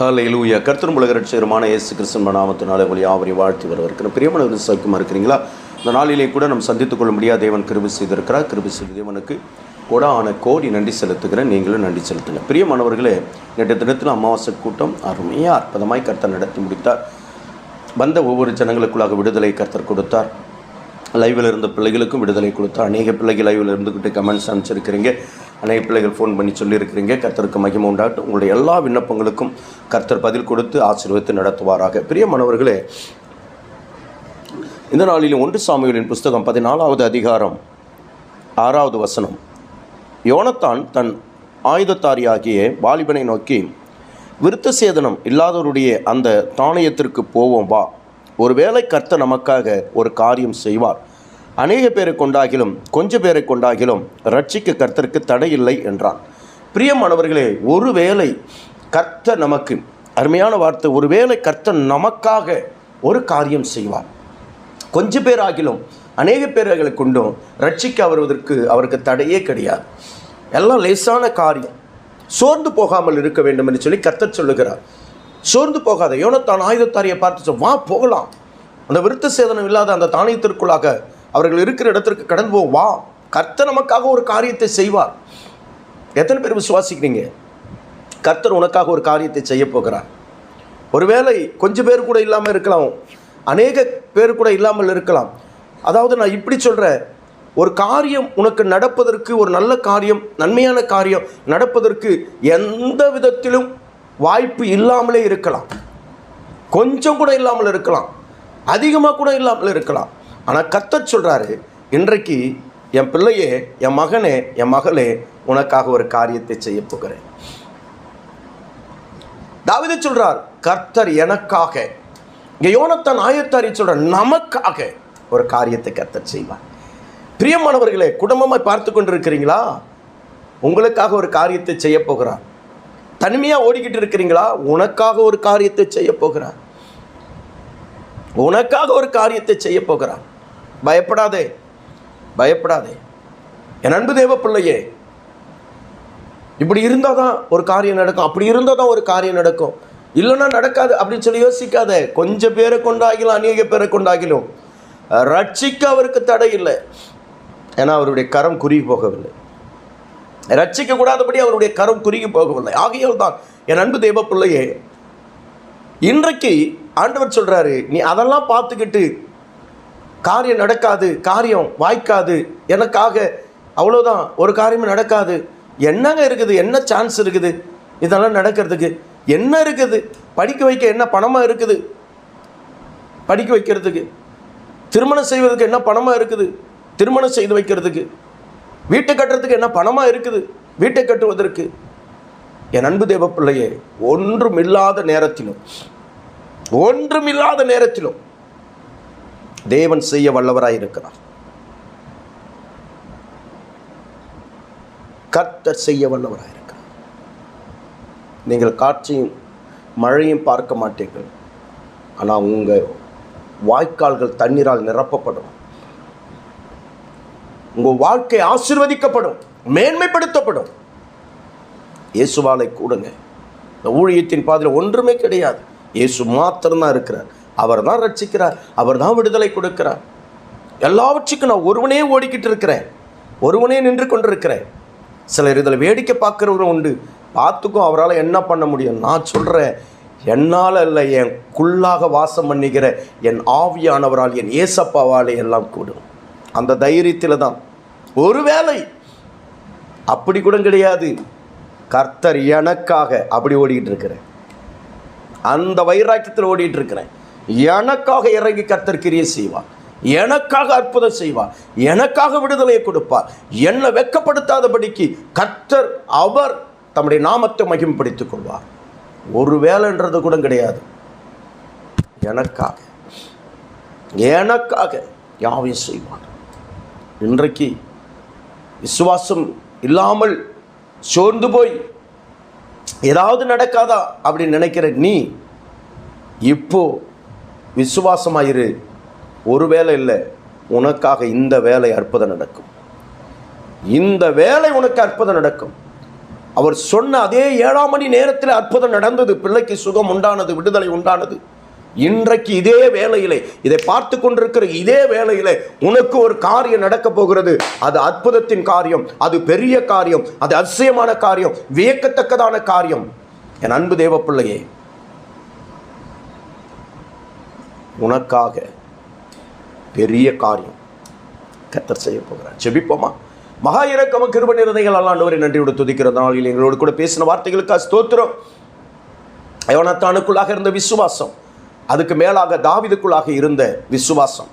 ஹalleluya. கர்த்தர் உலக ரட்சகருமான இயேசு கிருஷ்ணன் நாமத்தினாலே உங்களை யாவரையும் வாழ்த்தி வருவதற்கு பிரியமான சௌக்கியமாக இருக்கிறீங்களா? இந்த நாளிலே கூட நம்ம சந்தித்துக் கொள்ள முடியாத. தேவன் கிருபி செய்திருக்கிறார். கிருபி செய்த தேவனுக்கு கொடான கோடி நன்றி செலுத்துகிறேன். நீங்களும் நன்றி செலுத்துங்க பிரியமானவர்களே நேற்று தினத்தில் அமாவாசை கூட்டம் அருமையாக அற்புதமாய் கர்த்தர் நடத்தி முடித்தார். வந்த ஒவ்வொரு ஜனங்களுக்குள்ளாக விடுதலை கர்த்தர் கொடுத்தார். லைவில் இருந்த பிள்ளைகளுக்கும் விடுதலை கொடுத்தோம் அநேக பிள்ளைகள் லைவில் இருந்துக்கிட்டு கமெண்ட்ஸ் அனுப்பிச்சிருக்கிறீங்க. அநேக பிள்ளைகள் ஃபோன் பண்ணி சொல்லியிருக்கிறீங்க. கர்த்தருக்கு மகிமை உண்டாகட்டும். உங்களுடைய எல்லா விண்ணப்பங்களுக்கும் கர்த்தர் பதில் கொடுத்து ஆசீர்வதித்து நடத்துவாராக. பிரியமானவர்களே இந்த நாளில் ஒன்று சாமிகளின் புஸ்தகம் பதினாலாவது அதிகாரம் ஆறாவது வசனம். யோனத்தான் தன் ஆயுதத்தாரியாகிய வாலிபனை நோக்கி விருத்த சேதனம் இல்லாதவருடைய அந்த தானியத்திற்கு போவோம் வா. ஒருவேளை கர்த்த நமக்காக ஒரு காரியம் செய்வார். அநேக பேரை கொண்டாகிலும் கொஞ்ச பேரை கொண்டாகிலும் ரட்சிக்க கர்த்தருக்கு தடையில்லை என்றான். பிரியமானவர்களே ஒருவேளை கர்த்த நமக்கு அருமையான வார்த்தை ஒருவேளை கர்த்தன் நமக்காக ஒரு காரியம் செய்வார். கொஞ்ச பேர் ஆகிலும் அநேக பேர்களை கொண்டும் ரட்சிக்க வருவதற்கு அவருக்கு தடையே கிடையாது. எல்லாம் லேசான காரியம். சோர்ந்து போகாமல் இருக்க வேண்டும் என்று சொல்லி கர்த்தர் சொல்லுகிறார். சோர்ந்து போகாத. யோனத்தான் ஆயுதத்தாரியை பார்த்து சொல், வா போகலாம். அந்த விருத்த சேதனம் இல்லாத அந்த தானியத்திற்குள்ளாக அவர்கள் இருக்கிற இடத்திற்கு கடந்து போ வா கர்த்தர் நமக்காக ஒரு காரியத்தை செய்வார். எத்தனை பேர் விசுவாசிக்கிறீங்க? கர்த்தர் உனக்காக ஒரு காரியத்தை செய்ய போகிறார். ஒருவேளை கொஞ்சம் பேர் கூட இல்லாமல் இருக்கலாம். அநேக பேர் கூட இல்லாமல் இருக்கலாம். அதாவது நான் இப்படி சொல்கிறேன் ஒரு காரியம் உனக்கு நடப்பதற்கு ஒரு நல்ல காரியம் நன்மையான காரியம் நடப்பதற்கு எந்த விதத்திலும் வாய்ப்பு இல்லாமலே இருக்கலாம். கொஞ்சம் கூட இல்லாமல் இருக்கலாம். அதிகமாக கூட இல்லாமல் இருக்கலாம். ஆனால் கத்தச் சொல்கிறாரு இன்றைக்கு என் பிள்ளையே என் மகனே என் மகளே உனக்காக ஒரு காரியத்தை செய்ய போகிறேன். தாவித சொல்கிறார் கர்த்தர் எனக்காக. இங்கே யோனத்தான் ஆயத்தாரி சொல்ற நமக்காக ஒரு காரியத்தை கர்த்தர் செய்வார். பிரியமானவர்களே குடும்பமாக பார்த்து கொண்டு இருக்கிறீங்களா உங்களுக்காக ஒரு காரியத்தை செய்ய போகிறார். தனிமையாக ஓடிக்கிட்டு இருக்கிறீங்களா? உனக்காக ஒரு காரியத்தை செய்ய போகிறார். உனக்காக ஒரு காரியத்தை செய்ய போகிறார். பயப்படாதே. பயப்படாதே. என் அன்பு தேவ பிள்ளையே இப்படி இருந்தால் தான் ஒரு காரியம் நடக்கும். அப்படி இருந்தால் தான் ஒரு காரியம் நடக்கும். இல்லைன்னா நடக்காது அப்படின்னு சொல்லி யோசிக்காத. கொஞ்சம் பேரை கொண்டாகிலும் அநேக பேரை கொண்டாகிலும் ரட்சிக்க அவருக்கு தடை இல்லை. ஏன்னா அவருடைய கரம் குறுகி போகவில்லை. ரட்சிக்க கூடாதபடி அவருடைய கரம் குறுகி போகவில்லை. ஆகையால் தான் என் அன்பு தெய்வ பிள்ளையே இன்றைக்கு ஆண்டவர் சொல்கிறாரு நீ அதெல்லாம் பார்த்துக்கிட்டு காரியம் நடக்காது காரியம் வாய்க்காது எனக்காக அவ்வளோதான் ஒரு காரியமும் நடக்காது. என்னங்க இருக்குது? என்ன சான்ஸ் இருக்குது? இதெல்லாம் நடக்கிறதுக்கு என்ன இருக்குது? படிக்க வைக்க என்ன பணமாக இருக்குது? படிக்க வைக்கிறதுக்கு. திருமணம் செய்வதற்கு என்ன பணமாக இருக்குது? திருமணம் செய்து வைக்கிறதுக்கு. வீட்டை கட்டுறதுக்கு என்ன பணமாக இருக்குது? வீட்டை கட்டுவதற்கு. என் அன்பு தேவ பிள்ளையே ஒன்றுமில்லாத நேரத்திலும் ஒன்றுமில்லாத நேரத்திலும் தேவன் செய்ய வல்லவராய் இருக்கிறார். கர்த்தர் செய்ய வல்லவராய் இருக்கிறார். நீங்கள் காட்சியும் மழையும் பார்க்க மாட்டீர்கள். ஆனால் உங்கள் வாய்க்கால்கள் தண்ணீரால் நிரப்பப்படும். உங்கள் வாழ்க்கை ஆசிர்வதிக்கப்படும் மேன்மைப்படுத்தப்படும். இயேசுவாலை கூடுங்க. இந்த ஊழியத்தின் பாதையில் ஒன்றுமே கிடையாது. இயேசு மாத்திரம்தான் இருக்கிறார். அவர் தான் ரட்சிக்கிறார். அவர் தான் விடுதலை கொடுக்கிறார். எல்லாவற்றுக்கும் நான் ஒருவனே ஓடிக்கிட்டு இருக்கிறேன். ஒருவனே நின்று கொண்டிருக்கிறேன். சிலர் இதில் வேடிக்கை பார்க்குறவரும் உண்டு. பார்த்துக்கும் அவரால் என்ன பண்ண முடியும்? நான் சொல்கிறேன் என்னால் இல்லை என் குள்ளாக வாசம் பண்ணிக்கிற என் ஆவியானவரால் என் ஏசப்பாவாலே எல்லாம் கூடும். அந்த தைரியத்தில் தான் ஒருவேளை அப்படி கூட கிடையாது. கர்த்தர் எனக்காக அப்படி ஓடிக்கிட்டு இருக்கிறேன் அந்த வைராக்கியத்தில் ஓடிட்டு இருக்கிறேன் எனக்காக இறங்கி கர்த்தர் கிரியை செய்வார். எனக்காக அற்புதம் செய்வார். எனக்காக விடுதலையை கொடுப்பார். என்னை வெக்கப்படுத்தாதபடிக்கு கர்த்தர் அவர் தம்முடைய நாமத்தை மகிமைப்படுத்திக் கொள்வார். ஒரு வேலைன்றது கூட கிடையாது. எனக்காக. எனக்காக யாவையும் செய்வார். இன்றைக்கு விசுவாசம் இல்லாமல் சோர்ந்து போய் ஏதாவது நடக்காதா அப்படின்னு நினைக்கிற நீ இப்போ விசுவாசமாயிரு. ஒரு வேலை இல்லை உனக்காக இந்த வேலை அற்புதம் நடக்கும். இந்த வேலை உனக்கு அற்புதம் நடக்கும். அவர் சொன்ன அதே ஏழாம் மணி நேரத்தில் அற்புதம் நடந்தது. பிள்ளைக்கு சுகம் உண்டானது விடுதலை உண்டானது. இன்றைக்கு இதே வேலையிலே இதை பார்த்து கொண்டிருக்கிற இதே வேலையிலே உனக்கு ஒரு காரியம் நடக்க போகிறது. அது அற்புதத்தின் காரியம் அது பெரிய காரியம் அது அதிசயமான காரியம் வியக்கத்தக்கதான காரியம். என் அன்பு தேவ பிள்ளையே உனக்காக பெரிய காரியம் கத்தர் செய்ய போகிறார். செபிப்போமா மகா இறக்கம கிருப நிறதைகள் அல்லாண்டவரை நன்றியோடு துதிக்கிற நாளில் எங்களோடு கூட பேசின வார்த்தைகளுக்கு ஸ்தோத்திரம். யோனத்தானுக்குள்ளாக இருந்த விசுவாசம் அதுக்கு மேலாக தாவிதுக்குள்ளாக இருந்த விசுவாசம்.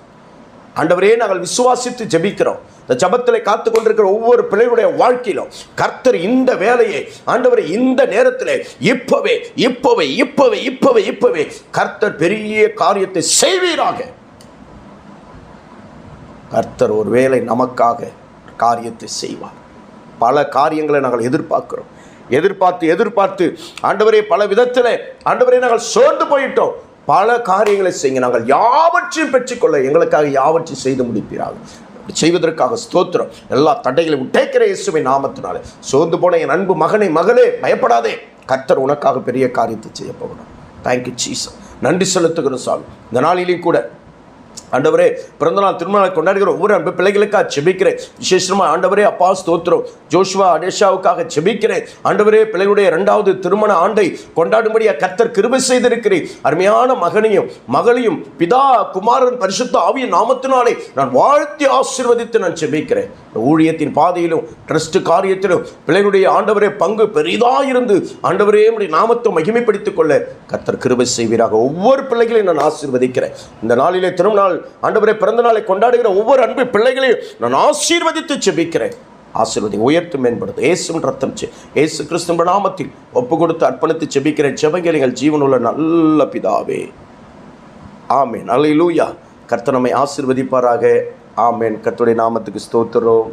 ஆண்டவரே நாங்கள் விசுவாசித்து ஜெபிக்கிறோம். இந்த ஜபத்தில் காத்து கொண்டிருக்கிற ஒவ்வொரு பிள்ளைகளுடைய வாழ்க்கையிலும் கர்த்தர் இந்த வேலையை ஆண்டவரை இந்த நேரத்தில் இப்பவே இப்பவே இப்பவே இப்பவே இப்பவே கர்த்தர் பெரிய காரியத்தை செய்வீராக. கர்த்தர் ஒரு வேலை நமக்காக காரியத்தை செய்வார். பல காரியங்களை நாங்கள் எதிர்பார்க்கிறோம். எதிர்பார்த்து எதிர்பார்த்து ஆண்டவரே பல விதத்தில் ஆண்டவரே நாங்கள் சோர்ந்து போயிட்டோம். பல காரியங்களை செய்யுங்க. நாங்கள் யாவற்றையும் பெற்றுக்கொள்ள எங்களுக்காக யாவற்றையும் செய்து முடிப்பீராக. செய்வதற்காக ஸ்தோத்திரம். எல்லா தடைகளையும் உடைக்கிற இயேசுவை நாமத்தினாலே. சோர்ந்து போன என் அன்பு மகனை மகளே பயப்படாதே. கர்த்தர் உனக்காக பெரிய காரியத்தை செய்ய போகணும் தேங்க்யூ சீசன் நன்றி செலுத்துகிறோம் சாமி. இந்த நாளிலையும் கூட ஆண்டவரே பிறந்தநாள் திருமணம் கொண்டாடுகிற ஒவ்வொரு அன்பு பிள்ளைகளுக்காக செபிக்கிறேன் விசேஷமாக ஆண்டவரே அப்பா ஸ்தோத்திரம். ஜோஷ்வா அடேஷாவுக்காக செபிக்கிறேன் ஆண்டவரே பிள்ளைகளுடைய இரண்டாவது திருமண ஆண்டை கொண்டாடும்படியாக கத்தர் கிருபை செய்திருக்கிறேன் அருமையான மகனையும் மகளையும் பிதா குமாரன் பரிசுத்த ஆவிய நாமத்தினாலே நான் வாழ்த்தி ஆசீர்வதித்து நான் செபிக்கிறேன் இந்த ஊழியத்தின் பாதையிலும் ட்ரஸ்ட் காரியத்திலும் பிள்ளைகளுடைய ஆண்டவரே பங்கு பெரிதாக இருந்து ஆண்டவரே உடைய நாமத்தை மகிமைப்படுத்திக் கொள்ள கத்தர் கிருபை செய்வீராக. ஒவ்வொரு பிள்ளைகளையும் நான் ஆசீர்வதிக்கிறேன். இந்த நாளிலே நாள் ஆண்டவரே பிறந்த நாளை கொண்டாடுகிற ஒவ்வொரு அன்பு பிள்ளைகளையும் நான் ஆசீர்வதித்து செபிக்கிறேன் ஆசீர்வதி உயர்த்து மேம்படுத்து இயேசுவின் ரத்தம் ஏசு இயேசு கிறிஸ்துவ நாமத்தில் ஒப்பு கொடுத்து அர்ப்பணித்து செபிக்கிறேன் செபங்கலிகள் ஜீவனுள்ள நல்ல பிதாவே. ஆமேன். அலையிலூயா கர்த்தனமை நம்மை ஆசீர்வதிப்பாராக. ஆமேன். கர்த்தருடைய நாமத்துக்கு ஸ்தோத்திரம்.